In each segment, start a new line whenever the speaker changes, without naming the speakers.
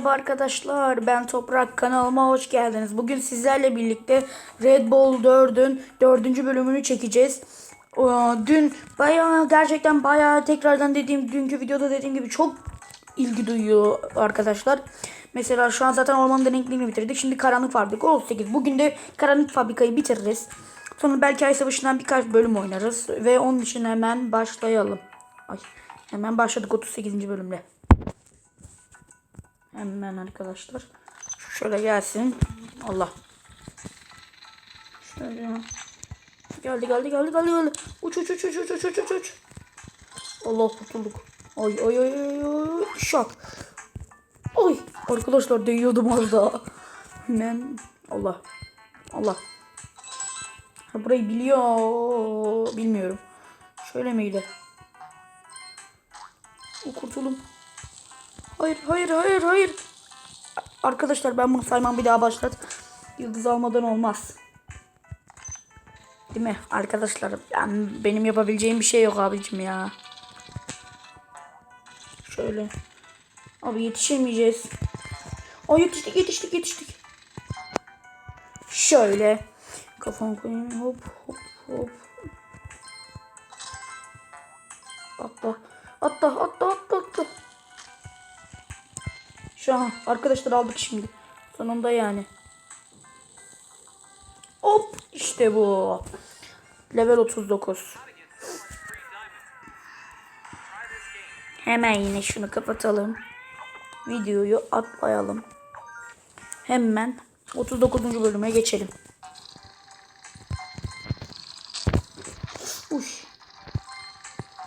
Merhaba arkadaşlar ben Toprak kanalıma hoş geldiniz. Bugün sizlerle birlikte Red Bull 4'ün 4. bölümünü çekeceğiz. Ee, Dün bayağı gerçekten bayağı tekrardan dediğim dünkü videoda dediğim gibi çok ilgi duyuyor arkadaşlar. Mesela şu an zaten ormanın renklerini bitirdik. Şimdi karanlık fabrika 18. Bugün de karanlık fabrikayı bitiririz. Sonra belki ay savaşından birkaç bölüm oynarız. Ve onun için hemen başlayalım. Ay, hemen başladık 38. bölümle. Hemen arkadaşlar. Şöyle gelsin. Allah. Şöyle. Geldi geldi geldi geldi geldi. Uç uç uç uç uç uç uç uç. Allah kurtulduk. Oy oy oy oy oy. Şak. Oy. Arkadaşlar değiyordum orada. Hemen. Allah. Allah. Ha, burayı biliyor. Bilmiyorum. Şöyle miydi? O kurtulum. Hayır hayır hayır hayır. Arkadaşlar ben bunu saymam bir daha başlat. Yıldız almadan olmaz. Değil mi arkadaşlar? Yani benim yapabileceğim bir şey yok abicim ya. Şöyle. Abi yetişemeyeceğiz. Ay yetiştik yetiştik yetiştik. Şöyle. Kafamı koyayım hop hop hop. Atla. Atla atla atla atla. Şu an arkadaşlar aldık şimdi. Sonunda yani. Hop işte bu. Level 39. Hemen yine şunu kapatalım. Videoyu atlayalım. Hemen 39. bölüme geçelim. Uş.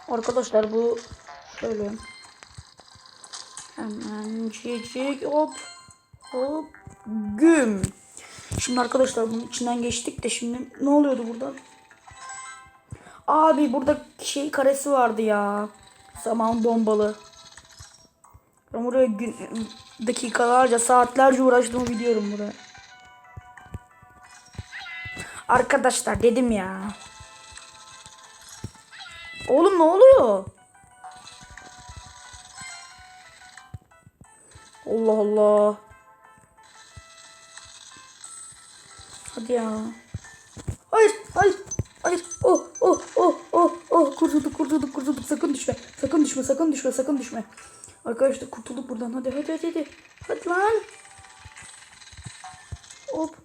Arkadaşlar bu şöyle Hemen çiçek hop hop güm. Şimdi arkadaşlar bunun içinden geçtik de şimdi ne oluyordu burada? Abi burada şey karesi vardı ya. Zaman bombalı. Ben buraya gün, dakikalarca saatlerce uğraştığımı biliyorum buraya. Arkadaşlar dedim ya. Oğlum ne oluyor? Allah Allah. Hadi ya. Hayır, hayır, hayır. Oh, oh, oh, oh, oh. Kurtulduk, kurtulduk, kurtulduk. Sakın düşme. Sakın düşme, sakın düşme, sakın düşme. Arkadaşlar kurtulduk buradan. Hadi, hadi, hadi, hadi. Hadi lan. Hop.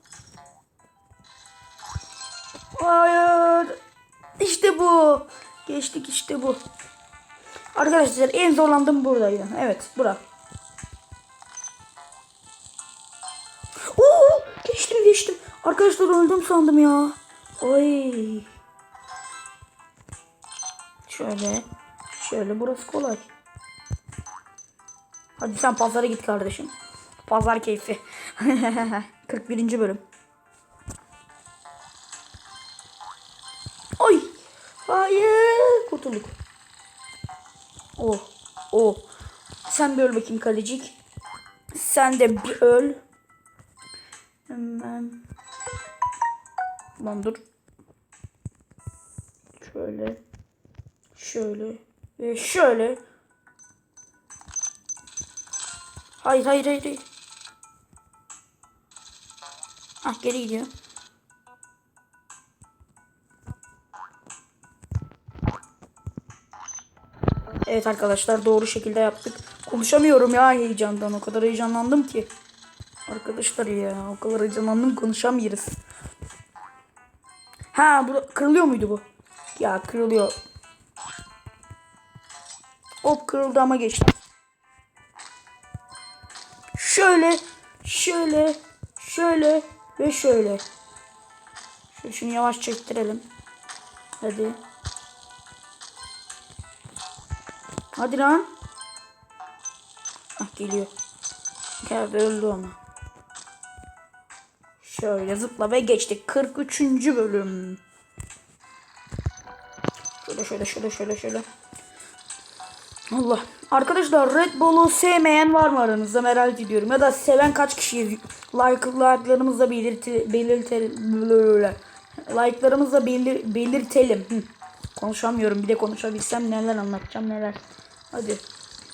Hayır. İşte bu. Geçtik işte bu. Arkadaşlar en zorlandığım buradaydı. Evet, bura. Geçtim geçtim. Arkadaşlar öldüm sandım ya. Oy. Şöyle. Şöyle burası kolay. Hadi sen pazara git kardeşim. Pazar keyfi. 41. bölüm. Oy. Hayır. Kurtulduk. Oh. Oh. Sen bir öl bakayım kalecik. Sen de bir öl. Hemen. Tamam dur. Şöyle. Şöyle. Ve şöyle. Hayır hayır hayır. hayır. Ah geri gidiyor. Evet arkadaşlar doğru şekilde yaptık. Konuşamıyorum ya heyecandan. O kadar heyecanlandım ki. Arkadaşlar ya o kadar heyecanlandım konuşamıyoruz. Ha bu kırılıyor muydu bu? Ya kırılıyor. Hop kırıldı ama geçti. Şöyle, şöyle, şöyle ve şöyle. Şöyle şunu yavaş çektirelim. Hadi. Hadi lan. Ah geliyor. Geldi öldü ama. Şöyle zıpla ve geçtik. 43. bölüm. Şöyle şöyle şöyle şöyle şöyle. Allah. Arkadaşlar Red Bull'u sevmeyen var mı aranızda merak ediyorum. Ya da seven kaç kişiyiz? Like, like'larımızla belirti, belirtelim. Like'larımızla belir, belirtelim. Hı. Konuşamıyorum. Bir de konuşabilsem neler anlatacağım neler. Hadi.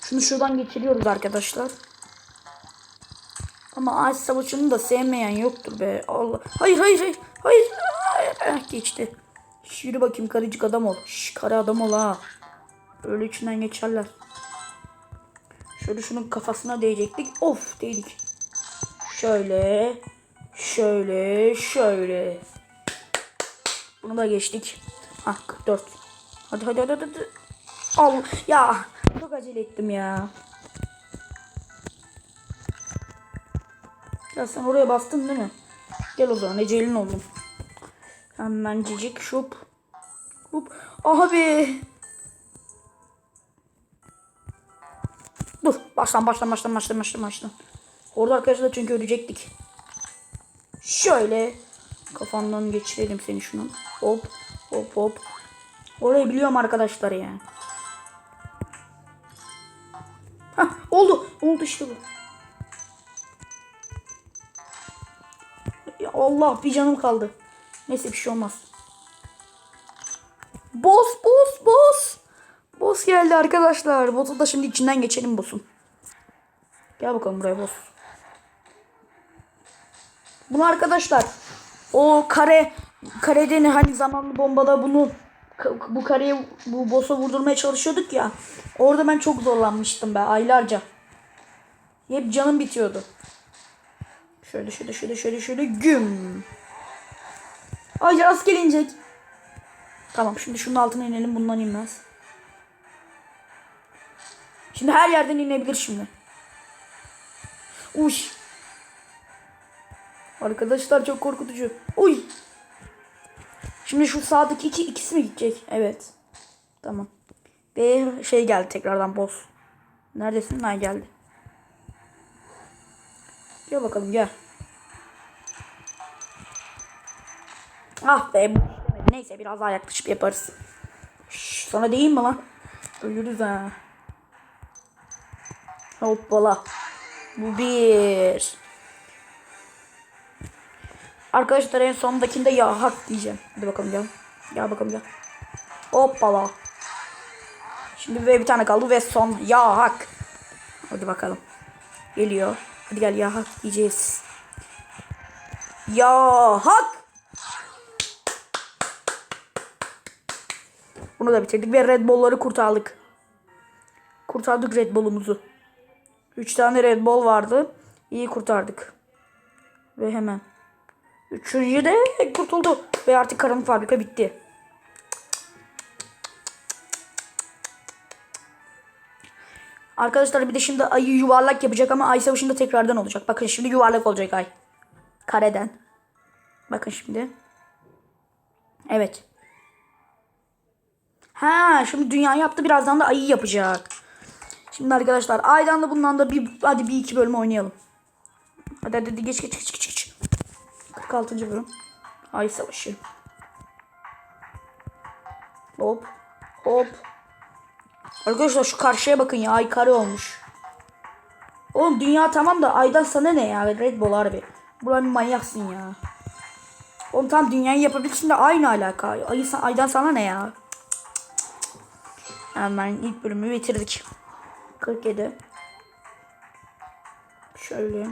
Şunu şuradan geçiriyoruz arkadaşlar. Ama ağaç savaşını da sevmeyen yoktur be. Allah. Hayır hayır hayır. Hayır. hayır. Eh, geçti. Şş, Yürü bakayım karıcık adam ol. Şş, karı adam ol ha. Öyle içinden geçerler. Şöyle şunun kafasına değecektik. Of değdik. Şöyle. Şöyle. Şöyle. Bunu da geçtik. Ah 44. Hadi hadi hadi hadi. Al. Ya. Çok acele ettim ya. Ya sen oraya bastın değil mi? Gel o zaman Ecelin oldum. Hemen cicik şup. Hup. Abi. Dur. Baştan baştan baştan baştan baştan baştan. Orada arkadaşlar çünkü ölecektik. Şöyle. Kafandan geçirelim seni şunun. Hop. Hop hop. Orayı biliyorum arkadaşlar ya. Hah oldu. Oldu işte bu. Allah bir canım kaldı. Neyse bir şey olmaz. Boss boss boss. Boss geldi arkadaşlar. Boss'u da şimdi içinden geçelim boss'un. Gel bakalım buraya boss. Bunu arkadaşlar o kare kareden hani zamanlı bombada bunu bu kareyi bu boss'a vurdurmaya çalışıyorduk ya. Orada ben çok zorlanmıştım be aylarca. Hep canım bitiyordu. Şöyle şöyle şöyle şöyle şöyle güm. Ay rastgele inecek. Tamam şimdi şunun altına inelim bundan inmez. Şimdi her yerden inebilir şimdi. Uş. Arkadaşlar çok korkutucu. Uy. Şimdi şu sağdaki iki ikisi mi gidecek? Evet. Tamam. Ve şey geldi tekrardan boss. Neredesin? Ha geldi. Gel bakalım gel. Ah be. Neyse biraz daha yaklaşıp yaparız. Şş, sana değil mi lan? Ölürüz ha. Hoppala. Bu bir. Arkadaşlar en sondakinde ya hak diyeceğim. Hadi bakalım gel. Gel bakalım gel. Hoppala. Şimdi ve bir tane kaldı ve son ya hak. Hadi bakalım. Geliyor. Hadi gel ya hak diyeceğiz. Ya hak. Bunu da bitirdik ve Red Bull'ları kurtardık. Kurtardık Red Bull'umuzu. 3 tane Red Bull vardı. İyi kurtardık. Ve hemen. Üçüncü de kurtuldu. Ve artık karanlık fabrika bitti. Arkadaşlar bir de şimdi ayı yuvarlak yapacak ama ay savaşında tekrardan olacak. Bakın şimdi yuvarlak olacak ay. Kareden. Bakın şimdi. Evet. Ha şimdi dünya yaptı birazdan da ayı yapacak. Şimdi arkadaşlar aydan da bundan da bir hadi bir iki bölüm oynayalım. Hadi hadi, geç geç geç geç geç. 46. bölüm. Ay savaşı. Hop. Hop. Arkadaşlar şu karşıya bakın ya. Ay kare olmuş. Oğlum dünya tamam da aydan sana ne ya? Red Bull harbi. Buranın manyaksın ya. Oğlum tam dünyayı yapabilirsin de aynı alaka. Ayı, aydan sana ne ya? Hemen ilk bölümü bitirdik. 47. Şöyle.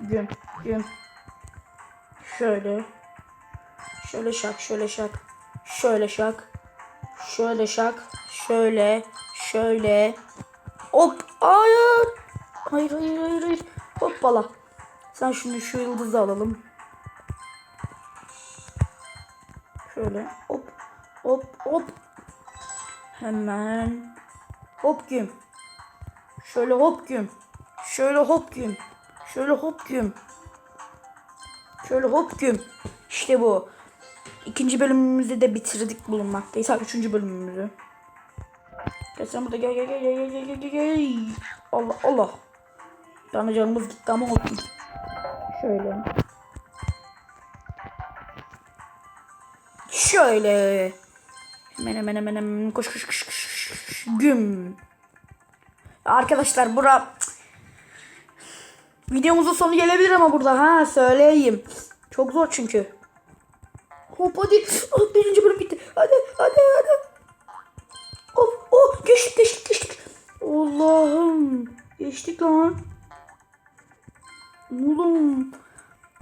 Gün, gün. Şöyle. Şöyle şak, şöyle şak. Şöyle şak. Şöyle şak. Şöyle. Şöyle. Hop. Hayır. Hayır, hayır, hayır, hayır. Hoppala. Sen şimdi şu yıldızı alalım. Şöyle. Hop. Hop, hop. Hemen. Hop güm. Şöyle hop güm. Şöyle hop güm. Şöyle hop güm. Şöyle hop güm. İşte bu. İkinci bölümümüzü de bitirdik bulunmaktayız. Ha üçüncü bölümümüzü. Gel sen burada gel gel gel gel gel gel gel. Allah Allah. Yani canımız gitti ama olsun. Şöyle. Şöyle. Hemen hemen hemen koş koş koş koş. koş. Güm. Arkadaşlar bura videomuzun sonu gelebilir ama burada ha söyleyeyim. Çok zor çünkü. Hop hadi. Oh, birinci bölüm bitti. Hadi hadi hadi. Hop oh geçtik geçtik geçtik. Allah'ım. Geçtik lan. Oğlum.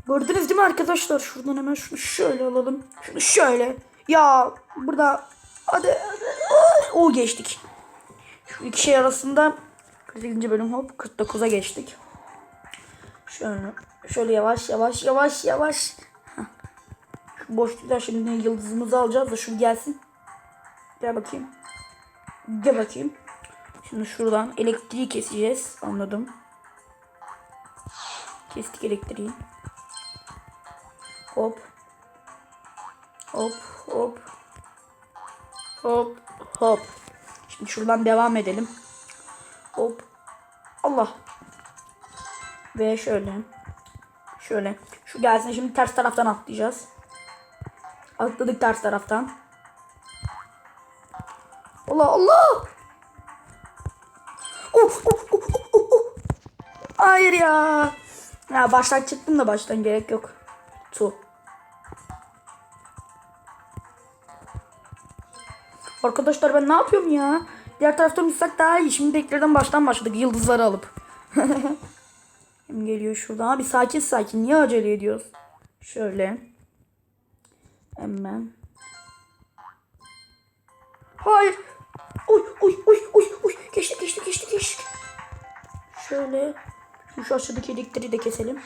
Gördünüz değil mi arkadaşlar? Şuradan hemen şunu şöyle alalım. Şunu şöyle. Ya burada hadi hadi. O geçtik. Şu iki şey arasında 48. bölüm hop 49'a geçtik. Şöyle şöyle yavaş yavaş yavaş yavaş. Heh. Şu boşlukta şimdi yıldızımızı alacağız da şu gelsin. Gel bakayım. Gel bakayım. Şimdi şuradan elektriği keseceğiz. Anladım. Kestik elektriği. Hop. Hop hop. Hop hop. Şimdi şuradan devam edelim. Hop. Allah. Ve şöyle. Şöyle. Şu gelsin şimdi ters taraftan atlayacağız. Atladık ters taraftan. Allah Allah. Of, of, of, of, of. Hayır ya. Ya baştan çıktım da baştan gerek yok. Arkadaşlar ben ne yapıyorum ya? Diğer taraftan uçsak daha iyi. Şimdi tekrardan baştan başladık yıldızları alıp. Kim geliyor şuradan? Abi sakin sakin. Niye acele ediyoruz? Şöyle. Hemen. Hayır. Uy uy uy uy uy. Geçtik geçtik geçtik geçtik. Şöyle. Şu aşağıdaki elektriği de keselim.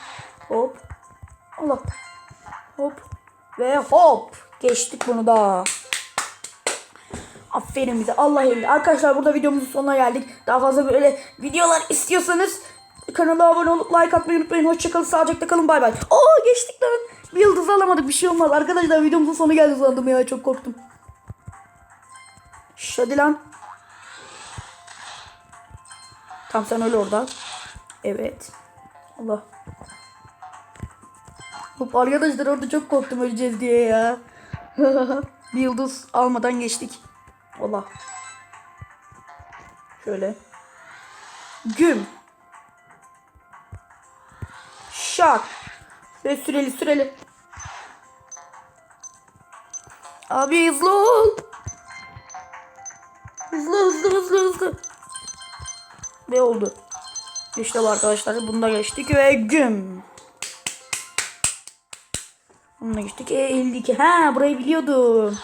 Hop. Allah. Hop. Ve hop. Geçtik bunu da. Aferin. Allah elli. Arkadaşlar burada videomuzun sonuna geldik. Daha fazla böyle videolar istiyorsanız kanala abone olup like atmayı unutmayın. Hoşçakalın. Sağlıcakla kalın. Bay bay. Oo geçtik lan. Bir yıldız alamadık. Bir şey olmaz. Arkadaşlar videomuzun sonu geldi sandım ya. Çok korktum. Şş, hadi lan. Tam sen öyle orada. Evet. Allah. Hop arkadaşlar orada çok korktum öleceğiz diye ya. bir yıldız almadan geçtik. Allah. Şöyle. Güm. Şak. Ve süreli süreli. Abi hızlı ol. Hızlı hızlı hızlı hızlı. Ve oldu. İşte bu arkadaşlar. Bunu da geçtik ve güm. Bunu da geçtik. E 52. Ha burayı biliyordum.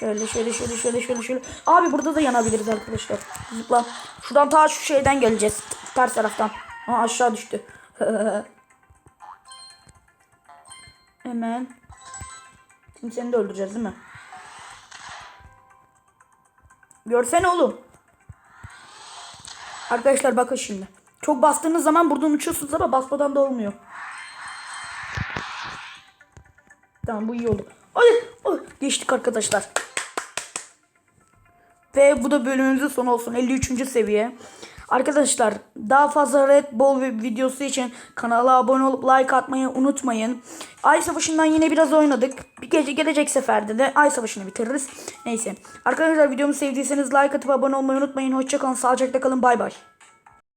Şöyle şöyle şöyle şöyle şöyle şöyle. Abi burada da yanabiliriz arkadaşlar. Zıpla. Şuradan ta şu şeyden geleceğiz. Ters taraftan. Ha aşağı düştü. Hemen. Şimdi seni de öldüreceğiz değil mi? Görsene oğlum. Arkadaşlar bakın şimdi. Çok bastığınız zaman buradan uçuyorsunuz ama basmadan da olmuyor. Tamam bu iyi oldu. Ay, geçtik arkadaşlar. Ve bu da bölümümüzün sonu olsun. 53. seviye. Arkadaşlar daha fazla Red Bull videosu için kanala abone olup like atmayı unutmayın. Ay Savaşı'ndan yine biraz oynadık. Bir gece gelecek seferde de Ay Savaşı'nı bitiririz. Neyse. Arkadaşlar videomu sevdiyseniz like atıp abone olmayı unutmayın. Hoşçakalın. Sağlıcakla kalın. Bay bay.